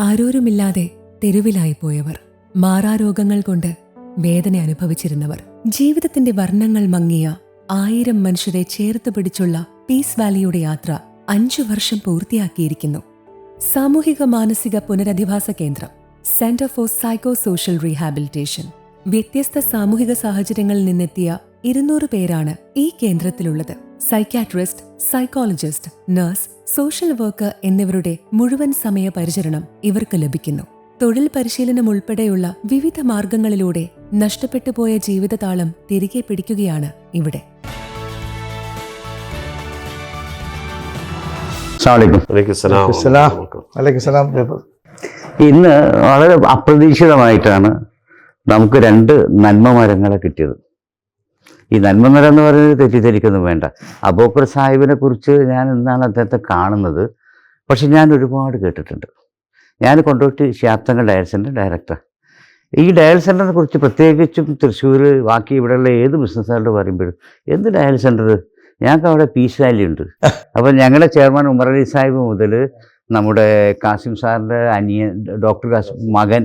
ആരോരുമില്ലാതെ തെരുവിലായി പോയവർ മാറാരോഗങ്ങൾ കൊണ്ട് വേദന അനുഭവിച്ചിരുന്നവർ. ജീവിതത്തിന്റെ വർണങ്ങൾ മങ്ങിയ ആയിരം മനുഷ്യരെ ചേർത്ത് പിടിച്ചുള്ള പീസ് വാലിയുടെ യാത്ര അഞ്ചു വർഷം പൂർത്തിയാക്കിയിരിക്കുന്നു. സാമൂഹിക മാനസിക പുനരധിവാസ കേന്ദ്രം centre for psycho social rehabilitation. വ്യത്യസ്ത സാമൂഹിക സാഹചര്യങ്ങളിൽ നിന്നെത്തിയ ഇരുന്നൂറ് പേരാണ് ഈ കേന്ദ്രത്തിലുള്ളത്. Psychiatrist psychologist nurse social worker എന്നിവരുടെ മുഴുവൻ സമയ പരിചരണം ഇവർക്ക് ലഭിക്കുന്നു. തൊഴിൽ പരിശീലനം ഉൾപ്പെടെയുള്ള വിവിധ മാർഗങ്ങളിലൂടെ നഷ്ടപ്പെട്ടു പോയ ജീവിതതാളം തിരികെ പിടിക്കുകയാണ് ഇവിടെ. ഇന്ന് വളരെ അപ്രതീക്ഷിതമായിട്ടാണ് നമുക്ക് രണ്ട് നന്മ മരങ്ങളെ കിട്ടിയത്. ഈ നന്മ മരം എന്ന് പറയുന്നത് തെറ്റിദ്ധരിക്കൊന്നും വേണ്ട. അബോക്കർ സാഹിബിനെ കുറിച്ച് ഞാൻ എന്നാണ് അദ്ദേഹത്തെ കാണുന്നത്. പക്ഷെ ഞാൻ ഒരുപാട് കേട്ടിട്ടുണ്ട്. ഞാൻ കൊണ്ടുപോയിട്ട് ശാപ്തങ്ങൾ ഡയൽ സെന്റർ ഡയറക്ടർ. ഈ ഡയൽ സെന്ററിനെ കുറിച്ച് പ്രത്യേകിച്ചും തൃശ്ശൂർ ബാക്കി ഇവിടെയുള്ള ഏത് ബിസിനസ്സുകാരോട് പറയുമ്പോഴും എന്ത് ഡയൽ സെന്റർ? ഞങ്ങൾക്ക് അവിടെ പീസ് വാലി ഉണ്ട്. അപ്പം ഞങ്ങളുടെ ചെയർമാൻ ഉമർ സാഹിബ് മുതൽ നമ്മുടെ കാസിം സാറിന്റെ അനിയൻ ഡോക്ടർ കാസിം മകൻ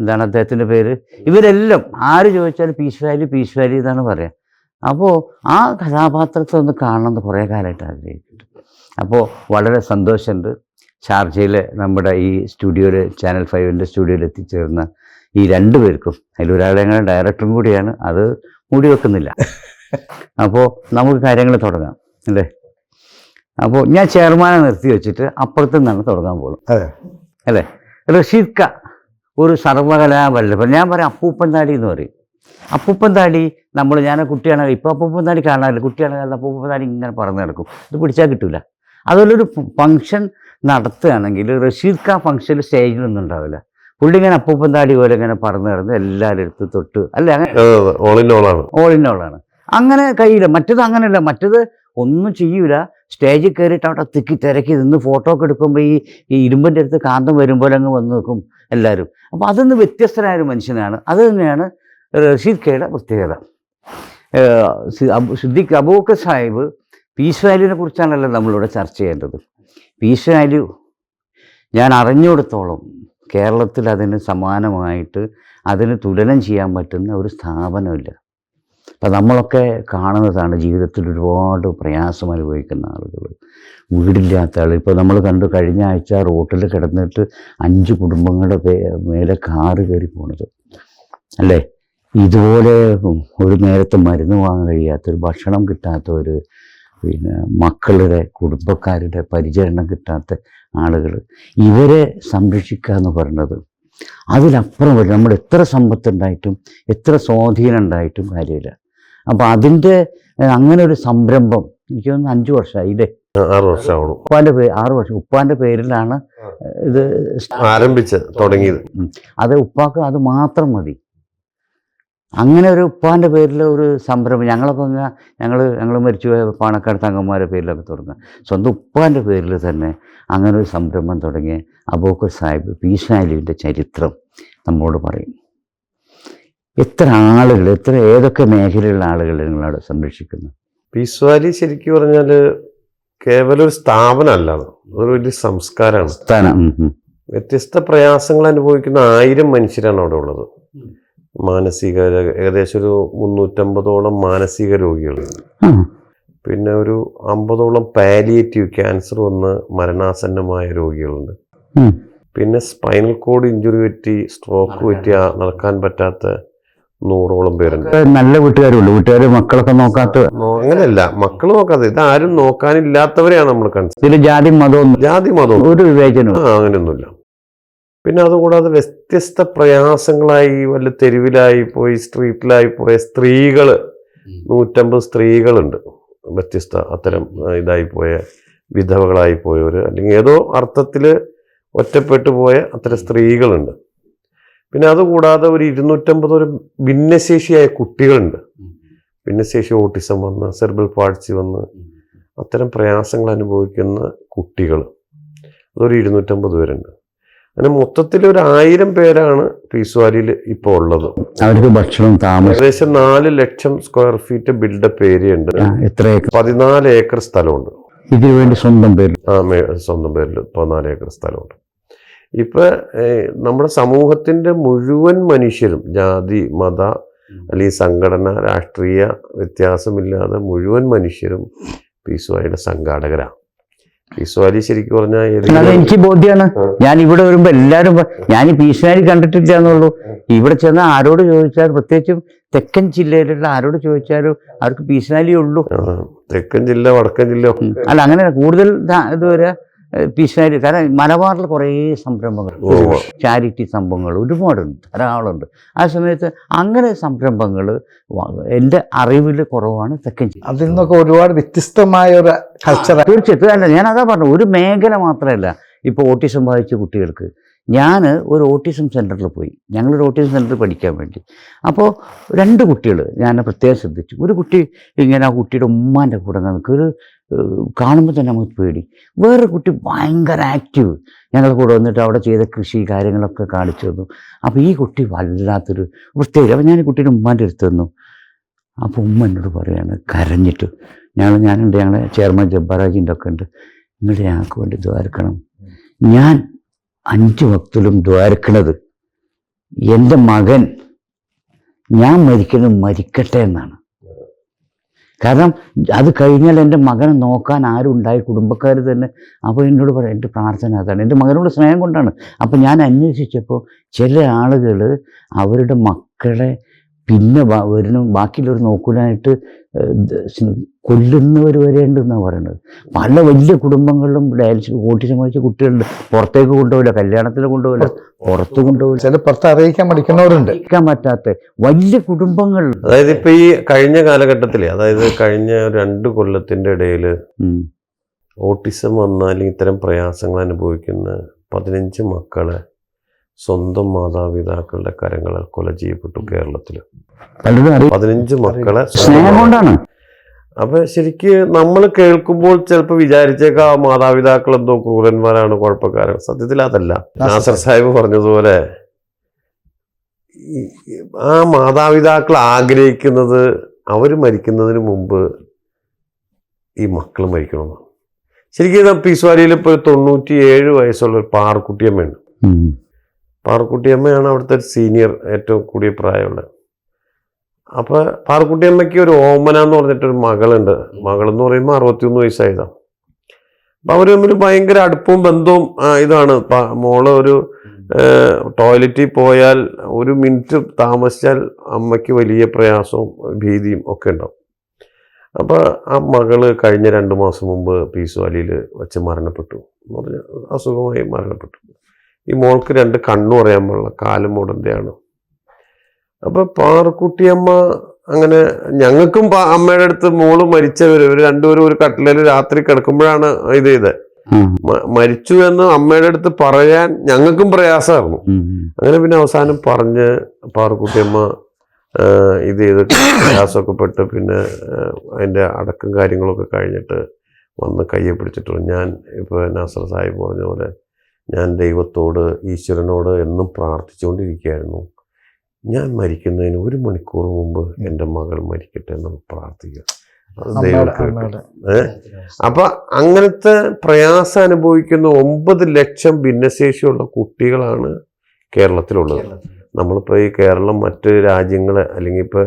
എന്താണ് അദ്ദേഹത്തിന്റെ പേര്? ഇവരെല്ലാം ആര് ചോദിച്ചാലും പീസ് വാലി പീസ് വാലി എന്നാണ് പറയുക അപ്പോൾ ആ കഥാപാത്രത്തെ ഒന്ന് കാണണമെന്ന് കുറേ കാലമായിട്ട് ആഗ്രഹിക്കുന്നുണ്ട്. അപ്പോൾ വളരെ സന്തോഷമുണ്ട്. ഷാർജയിലെ നമ്മുടെ ഈ സ്റ്റുഡിയോയിൽ ചാനൽ ഫൈവിന്റെ സ്റ്റുഡിയോയിൽ എത്തിച്ചേർന്ന ഈ രണ്ടു പേർക്കും അതിലൊരാളെ ഞങ്ങളുടെ ഡയറക്ടറും കൂടിയാണ് അത് മൂടി വെക്കുന്നില്ല. അപ്പോൾ നമുക്ക് കാര്യങ്ങൾ തുടങ്ങാം അല്ലേ? അപ്പോൾ ഞാൻ ചെയർമാനെ നിർത്തി വെച്ചിട്ട് അപ്പുറത്തു നിന്നാണ് തുടങ്ങാൻ പോകുന്നത്. അല്ലേ? റഷീദ് ക ഒരു സർവകലാവല്ലഭൻ ഞാൻ പറയാം അപ്പൂപ്പൻ താടി എന്ന് പറയും. അപ്പൂപ്പൻ താടി നമ്മൾ ഞാൻ കുട്ടിയാണ്. ഇപ്പോൾ അപ്പൂപ്പൻ താടി കാണാറില്ല. കുട്ടിയാണ് കാരണം അപ്പൂപ്പൻ താടി ഇങ്ങനെ പറഞ്ഞു നടക്കും. ഇത് പിടിച്ചാൽ കിട്ടില്ല അതുപോലൊരു ഫംഗ്ഷൻ നടത്തുകയാണെങ്കിൽ റഷീദ് ഖാൻ ഫംഗ്ഷനിൽ സ്റ്റേജിലൊന്നും ഉണ്ടാവില്ല പുള്ളി ഇങ്ങനെ അപ്പൂപ്പൻ താടി പോലെ ഇങ്ങനെ പറന്ന് നടന്ന് എല്ലാവരും എടുത്ത് തൊട്ട് അല്ലെ? അങ്ങനെ ഓൾ ഇൻ ആണ്. ഓൾ ഇൻ ഓളാണ് അങ്ങനെ കഴിയില്ല മറ്റത് അങ്ങനെയല്ല. മറ്റത് ഒന്നും ചെയ്യൂല. സ്റ്റേജിൽ കയറിയിട്ട് അവിടെ തിക്കി തിരക്കി നിന്ന് ഫോട്ടോ ഒക്കെ എടുക്കുമ്പോൾ ഈ ഈ ഇരുമ്പിന്റെ അടുത്ത് കാന്തം വരുമ്പോൾ അങ്ങ് വന്ന് നിൽക്കും എല്ലാവരും. അപ്പോൾ അതൊന്ന് വ്യത്യസ്തനായ ഒരു മനുഷ്യനാണ്. അത് തന്നെയാണ് റഷീദ് കെയുടെ പ്രത്യേകത. സിദ്ദിഖ് അബൂക്കർ സാഹിബ് പീസ് വാല്യൂവിനെ കുറിച്ചാണല്ലോ നമ്മളിവിടെ ചർച്ച ചെയ്യേണ്ടത്. പീസ് വാല്യൂ ഞാൻ അറിഞ്ഞുകൊടുത്തോളം കേരളത്തിൽ അതിന് സമാനമായിട്ട് അതിന് തുലനം ചെയ്യാൻ പറ്റുന്ന ഒരു സ്ഥാപനമില്ല. അപ്പം നമ്മളൊക്കെ കാണുന്നതാണ് ജീവിതത്തിൽ ഒരുപാട് പ്രയാസം അനുഭവിക്കുന്ന ആളുകൾ. വീടില്ലാത്ത ആൾ ഇപ്പോൾ നമ്മൾ കണ്ടു കഴിഞ്ഞ ആഴ്ച റോട്ടിൽ കിടന്നിട്ട് അഞ്ച് കുടുംബങ്ങളുടെ മേലെ കാറ് കയറി പോണത്. അല്ലേ? ഇതുപോലെ ഒരു നേരത്തെ മരുന്ന് വാങ്ങാൻ കഴിയാത്ത ഒരു ഭക്ഷണം കിട്ടാത്ത ഒരു പിന്നെ മക്കളുടെ കുടുംബക്കാരുടെ പരിചരണം കിട്ടാത്ത ആളുകൾ. ഇവരെ സംരക്ഷിക്കുക എന്ന് പറയുന്നത് അതിലപ്പുറം വരും. നമ്മൾ എത്ര സമ്പത്തുണ്ടായിട്ടും എത്ര സ്വാധീനം ഉണ്ടായിട്ടും കാര്യമില്ല. അപ്പം അതിന്റെ അങ്ങനെ ഒരു സംരംഭം എനിക്ക് തോന്നുന്നു അഞ്ച് വർഷമായി ഇല്ലേ? ആറ് വർഷമാണ് ഉപ്പാന്റെ പേര് ആറ് വർഷം. ഉപ്പാന്റെ പേരിലാണ് ഇത് ആരംഭിച്ച് തുടങ്ങിയത്. അത് ഉപ്പാക്ക് അത് മാത്രം മതി. അങ്ങനെ ഒരു ഉപ്പാന്റെ പേരിൽ ഒരു സംരംഭം ഞങ്ങളെ പറഞ്ഞാൽ ഞങ്ങൾ ഞങ്ങൾ മരിച്ചുപോയ പാണക്കാട് തങ്ങന്മാരുടെ പേരിലൊക്കെ തുടങ്ങുക സ്വന്തം ഉപ്പാന്റെ പേരിൽ തന്നെ അങ്ങനെ ഒരു സംരംഭം തുടങ്ങിയ അബൂക്കർ സാഹിബ് പീശാലിന്റെ ചരിത്രം നമ്മോട് പറയും. എത്ര ആളുകൾ എത്ര ഏതൊക്കെ മേഖലയിലുള്ള ആളുകൾ നിങ്ങളവിടെ സംരക്ഷിക്കുന്നു? പീസ്വാലി ശരിക്കും പറഞ്ഞാൽ കേവലം ഒരു സ്ഥാപനമല്ല അല്ല അതൊരു വലിയ സംസ്കാരമാണ്. വ്യത്യസ്ത പ്രയാസങ്ങൾ അനുഭവിക്കുന്ന ആയിരം മനുഷ്യരാണ് അവിടെ ഉള്ളത്. മാനസിക ഏകദേശം ഒരു മുന്നൂറ്റമ്പതോളം മാനസിക രോഗികൾ. പിന്നെ ഒരു അമ്പതോളം പാലിയേറ്റീവ് ക്യാൻസർ വന്ന് മരണാസന്നമായ രോഗികളുണ്ട്. പിന്നെ സ്പൈനൽ കോഡ് ഇഞ്ചുറി പറ്റി സ്ട്രോക്ക് പറ്റി നടക്കാൻ പറ്റാത്ത നൂറോളം പേരുണ്ട്. നല്ല വീട്ടുകാരുള്ളൂ വീട്ടുകാർ മക്കളൊക്കെ നോക്കാത്ത അങ്ങനെയല്ല. മക്കൾ നോക്കാത്ത ഇത് ആരും നോക്കാനില്ലാത്തവരെയാണ് നമ്മൾ കണ്ടത് ജാതി മതവും ജാതി മതവും ഒരു വിവേചനവും ആ അങ്ങനെയൊന്നുമില്ല. പിന്നെ അതുകൂടാതെ വ്യത്യസ്ത പ്രയാസങ്ങളായി വല്ല തെരുവിലായി പോയി സ്ട്രീറ്റിലായി പോയ സ്ത്രീകൾ നൂറ്റമ്പത് സ്ത്രീകളുണ്ട്. വ്യത്യസ്ത അത്തരം ഇതായി പോയ വിധവകളായി പോയവർ അല്ലെങ്കിൽ ഏതോ അർത്ഥത്തിൽ ഒറ്റപ്പെട്ടു പോയ അത്തരം സ്ത്രീകളുണ്ട്. പിന്നെ അതുകൂടാതെ ഒരു ഇരുന്നൂറ്റമ്പത് ഒരു ഭിന്നശേഷിയായ കുട്ടികളുണ്ട്. ഭിന്നശേഷി ഓട്ടിസം വന്ന് സെർബൽ പാഴ്സി വന്ന് അത്തരം പ്രയാസങ്ങൾ അനുഭവിക്കുന്ന കുട്ടികൾ അതൊരു ഇരുന്നൂറ്റമ്പത് പേരുണ്ട്. അങ്ങനെ മൊത്തത്തിൽ ഒരു ആയിരം പേരാണ് പീസ്വാലിയിൽ ഇപ്പോൾ ഉള്ളത്. അവർക്ക് ഭക്ഷണം താമസം ഏകദേശം നാല് ലക്ഷം square feet build up area ഉണ്ട്. എത്ര ഏക്കർ? പതിനാല് ഏക്കർ സ്ഥലമുണ്ട്. ഇതിനു വേണ്ടി സ്വന്തം പേരിൽ ആ സ്വന്തം പേരിൽ പതിനാല് ഏക്കർ സ്ഥലമുണ്ട്. ഇപ്പൊ നമ്മുടെ സമൂഹത്തിന്റെ മുഴുവൻ മനുഷ്യരും ജാതി മത അല്ലെങ്കിൽ സംഘടന രാഷ്ട്രീയ വ്യത്യാസമില്ലാതെ മുഴുവൻ മനുഷ്യരും പീസ്വാലിയുടെ സംഘാടകരാണ്. പീസ്വാലി ശരിക്കും പറഞ്ഞാൽ എനിക്ക് ബോധ്യമാണ്. ഞാൻ ഇവിടെ വരുമ്പോ എല്ലാരും ഞാൻ ഭീഷണി കണ്ടിട്ടില്ല എന്നുള്ളൂ ഇവിടെ ചെന്ന് ആരോട് ചോദിച്ചാൽ പ്രത്യേകിച്ചും തെക്കൻ ജില്ലയിലുള്ള ആരോട് ചോദിച്ചാലും അവർക്ക് ഭീഷണി ഉള്ളൂ. തെക്കൻ ജില്ല വടക്കൻ ജില്ല അല്ല അങ്ങനെ കൂടുതൽ ഇത് ഇതുവരെ ഭീഷണി കാരണം മലബാറിൽ കുറേ സംരംഭങ്ങൾ. ചാരിറ്റി സംഭവങ്ങൾ ഒരുപാടുണ്ട്. ധാരാളമുണ്ട്. ആ സമയത്ത് അങ്ങനെ സംരംഭങ്ങൾ എന്റെ അറിവിൽ കുറവാണ് തെക്കൻ അതിൽ നിന്നൊക്കെ ഒരുപാട് വ്യത്യസ്തമായ ഒരു കൾച്ചർ തീർച്ചയായിട്ടും. അല്ല ഞാൻ അതാ പറഞ്ഞു ഒരു മേഖല മാത്രമല്ല ഇപ്പോൾ ഓട്ടിസം ബാധിച്ച കുട്ടികൾക്ക്. ഞാൻ ഒരു ഓട്ടിസം സെന്ററിൽ പോയി. ഞങ്ങളൊരു ഓട്ടിസം സെന്ററിൽ പഠിക്കാൻ വേണ്ടി. അപ്പോൾ രണ്ട് കുട്ടികൾ ഞാൻ പ്രത്യേകം ശ്രദ്ധിച്ചു. ഒരു കുട്ടി ഇങ്ങനെ ആ കുട്ടിയുടെ ഉമ്മാന്റെ കൂടെ നമുക്ക് ഒരു കാണുമ്പോൾ തന്നെ നമുക്ക് പേടി. വേറൊരു കുട്ടി ഭയങ്കര ആക്റ്റീവ് ഞങ്ങളുടെ കൂടെ വന്നിട്ട് അവിടെ ചെയ്ത കൃഷി കാര്യങ്ങളൊക്കെ കാണിച്ചു തന്നു. അപ്പോൾ ഈ കുട്ടി വല്ലാത്തൊരു പ്രത്യേകിച്ച് അപ്പോൾ ഞാൻ ഈ കുട്ടിയുടെ ഉമ്മാന്റെ അടുത്ത് തന്നു അപ്പോൾ ഉമ്മ എന്നോട് പറയാണ് കരഞ്ഞിട്ട്. ഞങ്ങൾ ഞാനുണ്ട് ഞങ്ങളെ ചെയർമാൻ ജബ്ബാറാജിന്റെ ഒക്കെ ഉണ്ട്. നിങ്ങൾ ഞങ്ങൾക്ക് വേണ്ടി ദ്വാരക്കണം. ഞാൻ അഞ്ച് വക്തലും ദ്വാരക്കണത്. എന്റെ മകൻ ഞാൻ മരിക്കണം മരിക്കട്ടെ എന്നാണ്. കാരണം അത് കഴിഞ്ഞാൽ എന്റെ മകനെ നോക്കാൻ ആരും ഉണ്ടായി കുടുംബക്കാർ തന്നെ. അപ്പോൾ എന്നോട് പറയാം എന്റെ പ്രാർത്ഥന അതാണ്. എന്റെ മകനോട് സ്നേഹം കൊണ്ടാണ്. അപ്പോൾ ഞാൻ അന്വേഷിച്ചപ്പോൾ ചില ആളുകൾ അവരുടെ മക്കളെ പിന്നെ ഒരു വരുന്ന ബാക്കിയുള്ളവർ നോക്കാനായിട്ട് കൊല്ലുന്നവർ വരെ ഉണ്ടെന്നാണ് പറയുന്നത് പല വലിയ കുടുംബങ്ങളിലും ഡയാലിസിസ് ഓട്ടിസം ബാധിച്ച കുട്ടികളുണ്ട്. പുറത്തേക്ക് കൊണ്ടുപോകില്ല കല്യാണത്തിന് കൊണ്ടുപോകില്ല പുറത്ത് കൊണ്ടുപോകില്ല ചില പുറത്ത് അറിയിക്കാൻ പഠിക്കുന്നവരുണ്ട് അറിയിക്കാൻ പറ്റാത്ത വലിയ കുടുംബങ്ങൾ. അതായത് ഇപ്പൊ ഈ കഴിഞ്ഞ കാലഘട്ടത്തിൽ അതായത് കഴിഞ്ഞ രണ്ട് കൊല്ലത്തിന്റെ ഇടയിൽ ഓട്ടിസം വന്നാൽ ഇത്തരം പ്രയാസങ്ങൾ അനുഭവിക്കുന്ന പതിനഞ്ച് മക്കളെ സ്വന്തം മാതാപിതാക്കളുടെ കരങ്ങളാൽ കൊല ചെയ്യപ്പെട്ടു കേരളത്തിൽ പതിനഞ്ച് മക്കളെ സ്നേഹം കൊണ്ടാണ്. അപ്പൊ ശരിക്ക് നമ്മൾ കേൾക്കുമ്പോൾ ചിലപ്പോൾ വിചാരിച്ചേക്കാം ആ മാതാപിതാക്കൾ എന്തോ ക്രൂരന്മാരാണ് കുഴപ്പക്കാരൻ സത്യത്തിൽ അതല്ല. നാസർ സാഹിബ് പറഞ്ഞതുപോലെ ഈ- ആ മാതാപിതാക്കൾ ആഗ്രഹിക്കുന്നത് അവർ മരിക്കുന്നതിന് മുമ്പ് ഈ മക്കൾ മരിക്കണമെന്നാണ്. ശരിക്കും പീസ്വാരിയിൽ ഇപ്പോൾ തൊണ്ണൂറ്റി ഏഴ് വയസ്സുള്ള ഒരു പാറക്കുട്ടിയമ്മയുണ്ട്. പാറക്കുട്ടിയമ്മയാണ് അവിടുത്തെ ഒരു സീനിയർ ഏറ്റവും കൂടിയ പ്രായമുള്ളത് അപ്പോൾ പാറക്കുട്ടിയമ്മയ്ക്ക് ഒരു ഓമന എന്ന് പറഞ്ഞിട്ടൊരു മകളുണ്ട്. മകളെന്ന് പറയുമ്പോൾ അറുപത്തിയൊന്ന് വയസ്സായതാണ് അപ്പോൾ അവർ തമ്മിൽ ഭയങ്കര അടുപ്പവും ബന്ധവും ഇതാണ്. മോൾ ഒരു ടോയ്ലറ്റിൽ പോയാൽ ഒരു മിനിറ്റ് താമസിച്ചാൽ അമ്മയ്ക്ക് വലിയ പ്രയാസവും ഭീതിയും ഒക്കെ ഉണ്ടാവും. അപ്പോൾ ആ മകൾ കഴിഞ്ഞ രണ്ട് മാസം മുമ്പ് പീസ് വാലിയിൽ വെച്ച് മരണപ്പെട്ടു. എന്ന് പറഞ്ഞാൽ അസുഖമായി മരണപ്പെട്ടു. ഈ മോൾക്ക് രണ്ട് കണ്ണും പറയാൻ പാടില്ല കാലും മുടന്തയാണ് അപ്പൊ പാറക്കുട്ടിയമ്മ അങ്ങനെ ഞങ്ങൾക്കും അമ്മയുടെ അടുത്ത് മോൾ മരിച്ചവര് ഒരു രണ്ടുപേരും ഒരു കട്ടിലേൽ രാത്രി കിടക്കുമ്പോഴാണ് ഇത് ചെയ്തത് മരിച്ചു എന്ന് അമ്മയുടെ അടുത്ത് പറയാൻ ഞങ്ങൾക്കും പ്രയാസമായിരുന്നു. അങ്ങനെ പിന്നെ അവസാനം പറഞ്ഞ് പാറക്കുട്ടിയമ്മ ഇത് ചെയ്ത് പ്രയാസമൊക്കെ പെട്ട് പിന്നെ അതിന്റെ അടക്കം കാര്യങ്ങളൊക്കെ കഴിഞ്ഞിട്ട് വന്ന് കയ്യെ പിടിച്ചിട്ടുള്ളൂ. ഞാൻ ഇപ്പോൾ നാസർ സാഹിബ് പറഞ്ഞ പോലെ ഞാൻ ദൈവത്തോട് ഈശ്വരനോട് എന്നും പ്രാർത്ഥിച്ചുകൊണ്ടിരിക്കുകയായിരുന്നു. ഞാൻ മരിക്കുന്നതിന് ഒരു മണിക്കൂർ മുമ്പ് എന്റെ മകൾ മരിക്കട്ടെ എന്ന് പ്രാർത്ഥിക്കുക? അപ്പൊ അങ്ങനത്തെ പ്രയാസം അനുഭവിക്കുന്ന ഒമ്പത് ലക്ഷം ഭിന്നശേഷിയുള്ള കുട്ടികളാണ് കേരളത്തിലുള്ളത്. നമ്മളിപ്പോൾ ഈ കേരളം മറ്റ് രാജ്യങ്ങൾ അല്ലെങ്കിൽ ഇപ്പോൾ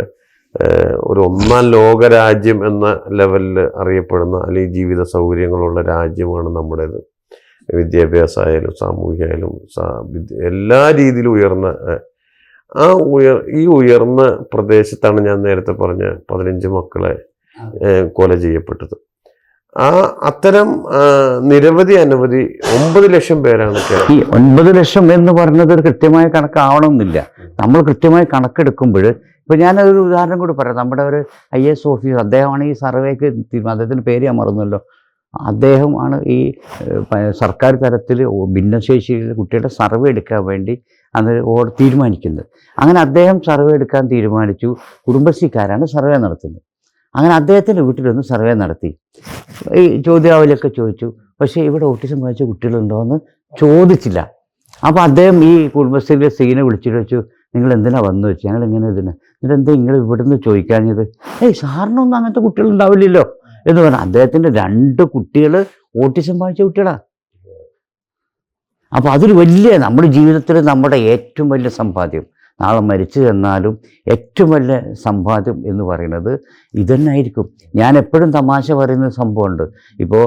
ഒരു ഒന്നാം ലോക രാജ്യം എന്ന ലെവലിൽ അറിയപ്പെടുന്ന അല്ലെങ്കിൽ ജീവിത സൗകര്യങ്ങളുള്ള രാജ്യമാണ് നമ്മുടേത്. വിദ്യാഭ്യാസമായാലും സാമൂഹികമായാലും എല്ലാ രീതിയിലും ഉയർന്ന ആ ഉയർ ഈ ഉയർന്ന പ്രദേശത്താണ് ഞാൻ നേരത്തെ പറഞ്ഞ പതിനഞ്ച് മക്കളെ കൊല ചെയ്യപ്പെട്ടത്. ആ അത്തരം നിരവധി അനവധി ഒമ്പത് ലക്ഷം പേരാണ് ഈ ഒൻപത് ലക്ഷം എന്ന് പറഞ്ഞത് ഒരു കൃത്യമായ കണക്കാവണമെന്നില്ല. നമ്മൾ കൃത്യമായി കണക്കെടുക്കുമ്പോൾ ഇപ്പൊ ഞാനൊരു ഉദാഹരണം കൂടി പറയാം. നമ്മുടെ ഒരു ഐ എസ് ഓഫീസർ അദ്ദേഹമാണ് ഈ സർവേക്ക് തീരുമാനം അദ്ദേഹത്തിന്റെ പേര് ഞാൻ മറന്നല്ലോ അദ്ദേഹം ആണ് ഈ സർക്കാർ തലത്തിൽ ഭിന്നശേഷിയിലെ കുട്ടിയുടെ സർവേ എടുക്കാൻ വേണ്ടി അത് ഓർ തീരുമാനിക്കുന്നത്. അങ്ങനെ അദ്ദേഹം സർവേ എടുക്കാൻ തീരുമാനിച്ചു. കുടുംബശ്രീക്കാരാണ് സർവേ നടത്തുന്നത്. അങ്ങനെ അദ്ദേഹത്തിന്റെ വീട്ടിലൊന്ന് സർവേ നടത്തി. ഈ ചോദ്യാവലിയൊക്കെ ചോദിച്ചു. പക്ഷേ ഇവിടെ ഓട്ടിസം വായിച്ച കുട്ടികളുണ്ടോ എന്ന് ചോദിച്ചില്ല. അപ്പോൾ അദ്ദേഹം ഈ കുടുംബശ്രീയിലെ സീനെ വിളിച്ചിട്ട് വെച്ചു നിങ്ങൾ എന്തിനാ വന്നു വെച്ചു ഞങ്ങൾ എങ്ങനെ ഇതിന്? എന്നിട്ട് എന്താ നിങ്ങൾ ഇവിടുന്ന് ചോദിക്കാഞ്ഞത്? ഏയ് സാറിനൊന്നും അങ്ങനത്തെ കുട്ടികൾ ഉണ്ടാവില്ലല്ലോ എന്ന് പറഞ്ഞാൽ അദ്ദേഹത്തിന്റെ രണ്ട് കുട്ടികൾ ഓട്ടിസം ബാധിച്ച കുട്ടികളാണ് അപ്പോൾ അതൊരു വലിയ നമ്മുടെ ജീവിതത്തിൽ നമ്മുടെ ഏറ്റവും വലിയ സമ്പാദ്യം. നാളെ മരിച്ചു ചെന്നാലും ഏറ്റവും വലിയ സമ്പാദ്യം എന്ന് പറയുന്നത് ഇതന്നായിരിക്കും. ഞാൻ എപ്പോഴും തമാശ പറയുന്ന സംഭവമുണ്ട്. ഇപ്പോൾ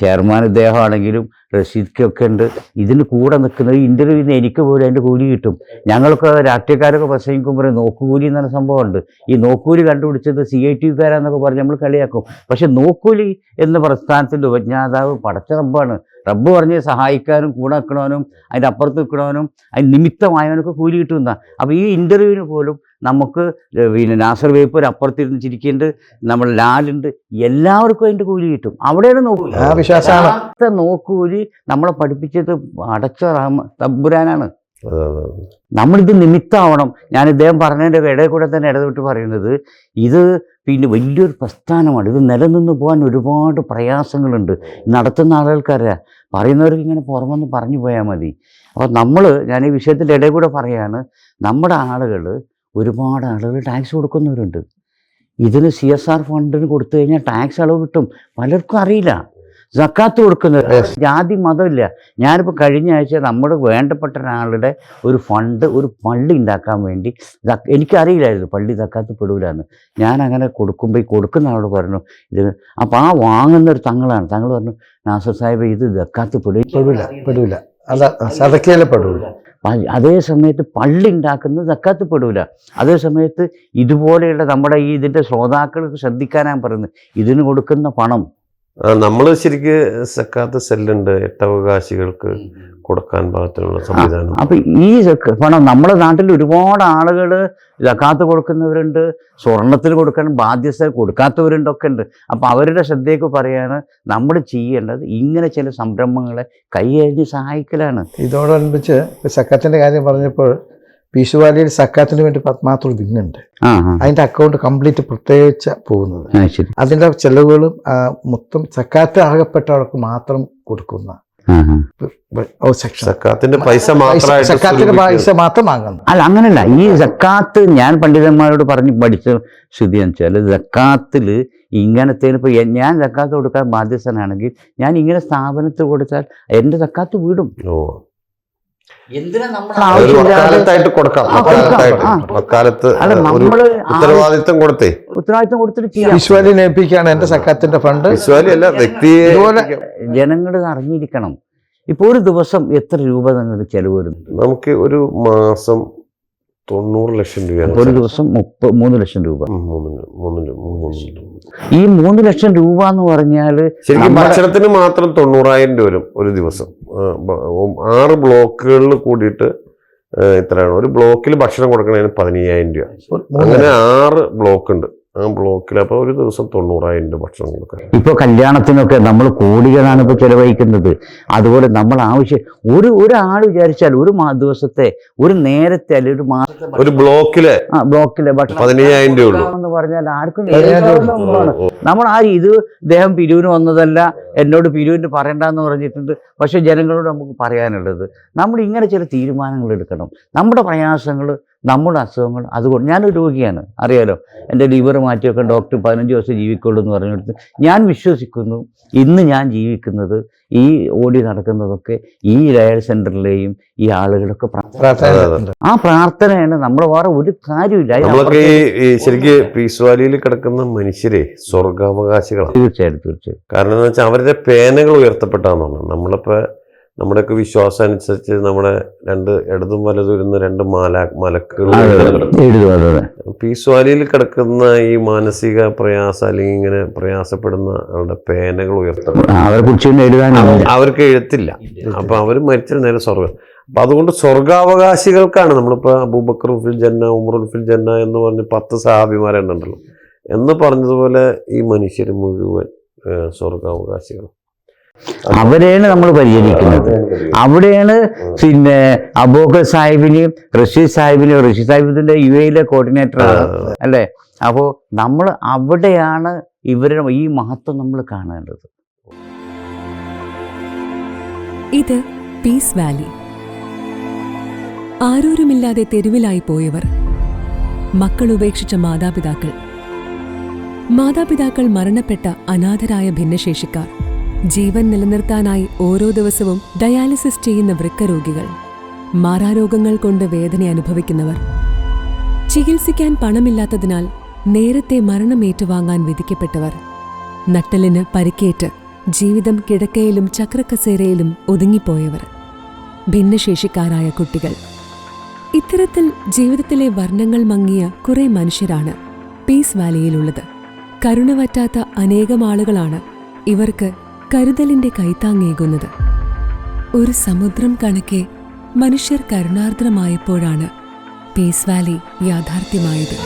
ചെയർമാൻ ഇദ്ദേഹമാണെങ്കിലും റഷീദ്ക്കൊക്കെ ഉണ്ട്. ഇതിന് കൂടെ നിൽക്കുന്നത് ഇന്റർവ്യൂ നിന്ന് എനിക്ക് പോലും അതിന്റെ കൂലി കിട്ടും. ഞങ്ങളൊക്കെ രാഷ്ട്രീയക്കാരൊക്കെ പ്രസംഗിക്കുമ്പോൾ നോക്കുകൂലി എന്ന് പറഞ്ഞ സംഭവമുണ്ട്. ഈ നോക്കൂലി കണ്ടുപിടിച്ചത് സി ഐ ടി കാരാന്നൊക്കെ പറഞ്ഞ് നമ്മൾ കളിയാക്കും. പക്ഷെ നോക്കൂലി എന്ന പ്രസ്ഥാനത്തിന്റെ ഉപജ്ഞാതാവ് പടച്ച റബ്ബാണ്. റബ്ബ് പറഞ്ഞ് സഹായിക്കാനും കൂടെ നിൽക്കണവനും അതിന്റെ അപ്പുറത്ത് നിൽക്കണവനും അതിന് നിമിത്തമായവനൊക്കെ കൂലി കിട്ടുന്ന അപ്പോൾ ഈ ഇന്റർവ്യൂവിന് പോലും നമുക്ക് പിന്നെ നാസർ വേപ്പൂർ അപ്പുറത്തിരുന്ന് ചിരിക്കുന്നുണ്ട് നമ്മൾ ലാലുണ്ട് എല്ലാവർക്കും അതിന്റെ കൂലി കിട്ടും. അവിടെയാണ് നോക്കൂലി നോക്കൂലി നമ്മളെ പഠിപ്പിച്ചത് അടച്ച റഹ്മ തമ്പുരാനാണ്. നമ്മളിത് നിമിത്തമാവണം ഞാൻ ഇദ്ദേഹം പറഞ്ഞതിന്റെ ഇടയിൽ കൂടെ തന്നെ ഇടപെട്ട് പറയുന്നത് ഇത് പിന്നെ വലിയൊരു പ്രസ്ഥാനമാണ്. ഇത് നിലനിന്ന് പോകാൻ ഒരുപാട് പ്രയാസങ്ങളുണ്ട്. നടത്തുന്ന ആളുകൾക്കറിയാം. പറയുന്നവർക്ക് ഇങ്ങനെ പുറമെന്ന് പറഞ്ഞു പോയാൽ മതി. അപ്പോൾ നമ്മൾ ഞാൻ ഈ വിഷയത്തിന്റെ ഇടയിൽ കൂടെ പറയാണ് നമ്മുടെ ആളുകൾ ഒരുപാട് ആളുകൾ ടാക്സ് കൊടുക്കുന്നവരുണ്ട്. ഇതിന് സി എസ് ആർ ഫണ്ടിന് കൊടുത്തു കഴിഞ്ഞാൽ ടാക്സ് അളവ് കിട്ടും. പലർക്കും അറിയില്ല. സക്കാത്ത് കൊടുക്കുന്നത് ജാതി മതമില്ല ഞാനിപ്പോൾ കഴിഞ്ഞ ആഴ്ച നമ്മുടെ വേണ്ടപ്പെട്ട ഒരാളുടെ ഒരു ഫണ്ട് ഒരു പള്ളി ഉണ്ടാക്കാൻ വേണ്ടി എനിക്കറിയില്ലായിരുന്നു പള്ളി തക്കാത്ത് പെടൂലെന്ന്. ഞാൻ അങ്ങനെ കൊടുക്കുമ്പോൾ ഈ കൊടുക്കുന്ന ആളോട് പറഞ്ഞു ഇത് അപ്പോൾ ആ വാങ്ങുന്ന ഒരു തങ്ങളാണ്. തങ്ങൾ പറഞ്ഞു നാസർ സാഹിബ് ഇത് ദക്കാത്ത് പെടില്ല പെടൂല അല്ല പ- അതേ സമയത്ത് പള്ളി ഉണ്ടാക്കുന്നത് ദക്കാത്ത് പെടൂല അതേ സമയത്ത് ഇതുപോലെയുള്ള നമ്മുടെ ഈ ഇതിന്റെ ശ്രോതാക്കൾക്ക് ശ്രദ്ധിക്കാനാണ് പറയുന്നത്. ഇതിന് കൊടുക്കുന്ന പണം നമ്മൾ ശരിക്ക് സക്കാത്ത് സെല്ലുണ്ട് എട്ടവകാശികൾക്ക് കൊടുക്കാൻ പാകത്തിനുള്ള സംവിധാനം. അപ്പൊ ഈ പണം നമ്മുടെ നാട്ടിൽ ഒരുപാട് ആളുകൾ സക്കാത്ത് കൊടുക്കുന്നവരുണ്ട് സ്വർണത്തിൽ കൊടുക്കാൻ ബാധ്യസ്ഥ കൊടുക്കാത്തവരുണ്ട് ഒക്കെ ഉണ്ട്. അപ്പൊ അവരുടെ ശ്രദ്ധയ്ക്ക് പറയാണ് നമ്മൾ ചെയ്യേണ്ടത് ഇങ്ങനെ ചില സംരംഭങ്ങളെ കൈയഴിഞ്ഞ് സഹായിക്കലാണ്. ഇതോടനുബന്ധിച്ച് സക്കാത്തിന്റെ കാര്യം പറഞ്ഞപ്പോൾ പീശുവാലിയിൽ സക്കാത്തിന് വേണ്ടി പത്മാത്തൊരു ആ, അതിന്റെ അക്കൗണ്ട് കംപ്ലീറ്റ് പ്രത്യേകിച്ച് പോകുന്നത്. അതിന്റെ ചെലവുകളും മൊത്തം സക്കാത്ത് അർഹപ്പെട്ടവർക്ക് മാത്രം കൊടുക്കുന്ന സക്കാത്തിന്റെ പൈസ സക്കാത്തിന്റെ മാത്രം വാങ്ങുന്നു അല്ല അങ്ങനല്ല. ഈ സക്കാത്ത് ഞാൻ പണ്ഡിതന്മാരോട് പറഞ്ഞ് പഠിച്ച സ്ഥിതി എന്ന് വെച്ചാൽ സക്കാത്തിൽ ഇങ്ങനത്തെ ഇപ്പോൾ ഞാൻ സക്കാത്ത് കൊടുക്കാൻ ബാധ്യസ്ഥനാണെങ്കിൽ ഞാൻ ഇങ്ങനെ സ്ഥാപനത്തിൽ കൊടുത്താൽ എന്റെ സക്കാത്ത് വീടും ഓ എന്തിനാ നമ്മൾ അതൊരു ആവശ്യമില്ലാതെ വക്കാലത്തായിട്ട് കൊടുക്കാം. വക്കാലത്ത് ഉത്തരവാദിത്വം കൊടുത്തേ. ഉത്തരവാദിത്വം കൊടുത്തിട്ട് വിശ്വാലിനെ ഏൽപ്പിക്കുകയാണ് എന്റെ സക്കാത്തിന്റെ ഫണ്ട്. വിശ്വാലി അല്ല വ്യക്തിയെ ഇതുപോലെ ജനങ്ങൾ അറിഞ്ഞിരിക്കണം. ഇപ്പോൾ ഒരു ദിവസം എത്ര രൂപ നിങ്ങൾക്ക് ചെലവ് വരുന്നു? നമുക്ക് ഒരു മാസം തൊണ്ണൂറ് ലക്ഷം രൂപയാണ് ഒരു ദിവസം മുപ്പ മൂന്ന് ലക്ഷം രൂപ. ഈ മൂന്ന് ലക്ഷം രൂപ എന്ന് പറഞ്ഞാൽ ശരിക്കും ഭക്ഷണത്തിന് മാത്രം തൊണ്ണൂറായിരം രൂപ വരും ഒരു ദിവസം. ആറ് ബ്ലോക്കുകളിൽ കൂടിയിട്ട് ഇത്രയാണ്. ഒരു ബ്ലോക്കിൽ ഭക്ഷണം കൊടുക്കണതിന് പതിനയ്യായിരം രൂപ. അങ്ങനെ ആറ് ബ്ലോക്ക് ഉണ്ട് ആ ബ്ലോക്കിൽ അപ്പോൾ ഒരു ദിവസം തൊണ്ണൂറായിരം രൂപ ഭക്ഷണം കൊടുക്കാം ഇപ്പോൾ കല്യാണത്തിനൊക്കെ നമ്മൾ കോടികളാണ് ഇപ്പോൾ ചിലവഴിക്കുന്നത്. അതുപോലെ നമ്മൾ ആവശ്യം ഒരു ഒരാൾ വിചാരിച്ചാൽ ഒരു മാ ദിവസത്തെ ഒരു നേരത്തെ അല്ലെങ്കിൽ ഒരു മാസത്തെ ഒരു ബ്ലോക്കിലെ ആ, ബ്ലോക്കിലെ ഭക്ഷണം പതിനയ്യായിരം രൂപ എന്ന് പറഞ്ഞാൽ ആർക്കും നമ്മൾ ആ ഇത് ഇദ്ദേഹം പിരിവിന് വന്നതല്ല എന്നോട് പിരിവിന് പറയണ്ടെന്ന് പറഞ്ഞിട്ടുണ്ട്. പക്ഷെ ജനങ്ങളോട് നമുക്ക് പറയാനുള്ളത് നമ്മൾ ഇങ്ങനെ ചില തീരുമാനങ്ങൾ എടുക്കണം. നമ്മുടെ പ്രയാസങ്ങൾ നമ്മുടെ അസുഖങ്ങൾ അതുകൊണ്ട് ഞാനൊരു രോഗിയാണ്. അറിയാലോ? എന്റെ ലിവർ മാറ്റിയൊക്കെ ഡോക്ടർ പതിനഞ്ച് ദിവസം ജീവിക്കുള്ളൂ എന്ന് പറഞ്ഞെടുത്ത് ഞാൻ വിശ്വസിക്കുന്നു. ഇന്ന് ഞാൻ ജീവിക്കുന്നത് ഈ ഓടി നടക്കുന്നതൊക്കെ ഈ ലയൽ സെന്ററിലെയും ഈ ആളുകളൊക്കെ ആ പ്രാർത്ഥനയാണ് നമ്മൾ വേറെ ഒരു കാര്യമില്ല നമ്മളൊക്കെ ഈ ശരിക്ക് കിടക്കുന്ന മനുഷ്യരെ സ്വർഗാവകാശികളാണ്. തീർച്ചയായിട്ടും തീർച്ചയായിട്ടും. കാരണം എന്താ വെച്ചാൽ അവരുടെ പേനകൾ ഉയർത്തപ്പെട്ടാന്നാണ്. നമ്മളിപ്പോ നമ്മളിപ്പോൾ നമ്മുടെയൊക്കെ വിശ്വാസം അനുസരിച്ച് നമ്മുടെ രണ്ട് ഇടതും വലതും ഇരുന്ന് രണ്ട് മാല മലക്കുകൾ പീസ്വാലിയിൽ കിടക്കുന്ന ഈ മാനസിക പ്രയാസം അല്ലെങ്കിൽ ഇങ്ങനെ പ്രയാസപ്പെടുന്ന അവരുടെ പേനകൾ ഉയർത്തപ്പെടും പിന്നെ അവർക്ക് എഴുത്തില്ല. അപ്പൊ അവർ മരിച്ച നേരെ സ്വർഗം അപ്പൊ അതുകൊണ്ട് സ്വർഗാവകാശികൾക്കാണ് നമ്മളിപ്പോ അബൂബക്കർ ഉഫിൽ ജന്ന ഉമർ ഫിൽ ജന്ന എന്ന് പറഞ്ഞ് പത്ത് സഹാബിമാരെണ്ണുണ്ടല്ലോ. എന്ന് പറഞ്ഞതുപോലെ ഈ മനുഷ്യർ മുഴുവൻ ഏഹ്, സ്വർഗാവകാശികൾ അവരെയാണ് നമ്മൾ പരിചരിക്കുന്നത്. അവിടെയാണ് പിന്നെ അബോക്കർ സാഹിബിനെയും ഋഷി സാഹിബിനെയും ഋഷി സാഹിബിന്റെ യു എയിലെ കോർഡിനേറ്റർ അല്ലേ? അപ്പോൾ നമ്മൾ അവിടെയാണ് ഇവരുടെ ഈ മഹത്വം നമ്മൾ കാണേണ്ടത്. ഇത് പീസ് വാലി. ആരോരുമില്ലാതെ തെരുവിലായി പോയവർ മക്കൾ ഉപേക്ഷിച്ച മാതാപിതാക്കൾ. മാതാപിതാക്കൾ മരണപ്പെട്ട അനാഥരായ ഭിന്നശേഷിക്കാർ. ജീവൻ നിലനിർത്താനായി ഓരോ ദിവസവും ഡയാലിസിസ് ചെയ്യുന്ന വൃക്കരോഗികൾ. മാറാരോഗങ്ങൾ കൊണ്ട് വേദന അനുഭവിക്കുന്നവർ. ചികിത്സിക്കാൻ പണമില്ലാത്തതിനാൽ നേരത്തെ മരണം ഏറ്റുവാങ്ങാൻ വിധിക്കപ്പെട്ടവർ. നട്ടലിന് പരിക്കേറ്റ് ജീവിതം കിടക്കയിലും ചക്രക്കസേരയിലും ഒതുങ്ങിപ്പോയവർ. ഭിന്നശേഷിക്കാരായ കുട്ടികൾ. ഇത്തരത്തിൽ ജീവിതത്തിലെ വർണങ്ങൾ മങ്ങിയ കുറെ മനുഷ്യരാണ് പീസ് വാലിയിലുള്ളത്. കരുണ വറ്റാത്ത അനേകം ആളുകളാണ് ഇവർക്ക് കരുതലിന്റെ കൈത്താങ്ങേകുന്നത്. ഒരു സമുദ്രം കണക്കെ മനുഷ്യർ കരുണാർദ്രമായപ്പോഴാണ് പീസ് വാലി യാഥാർത്ഥ്യമായത്.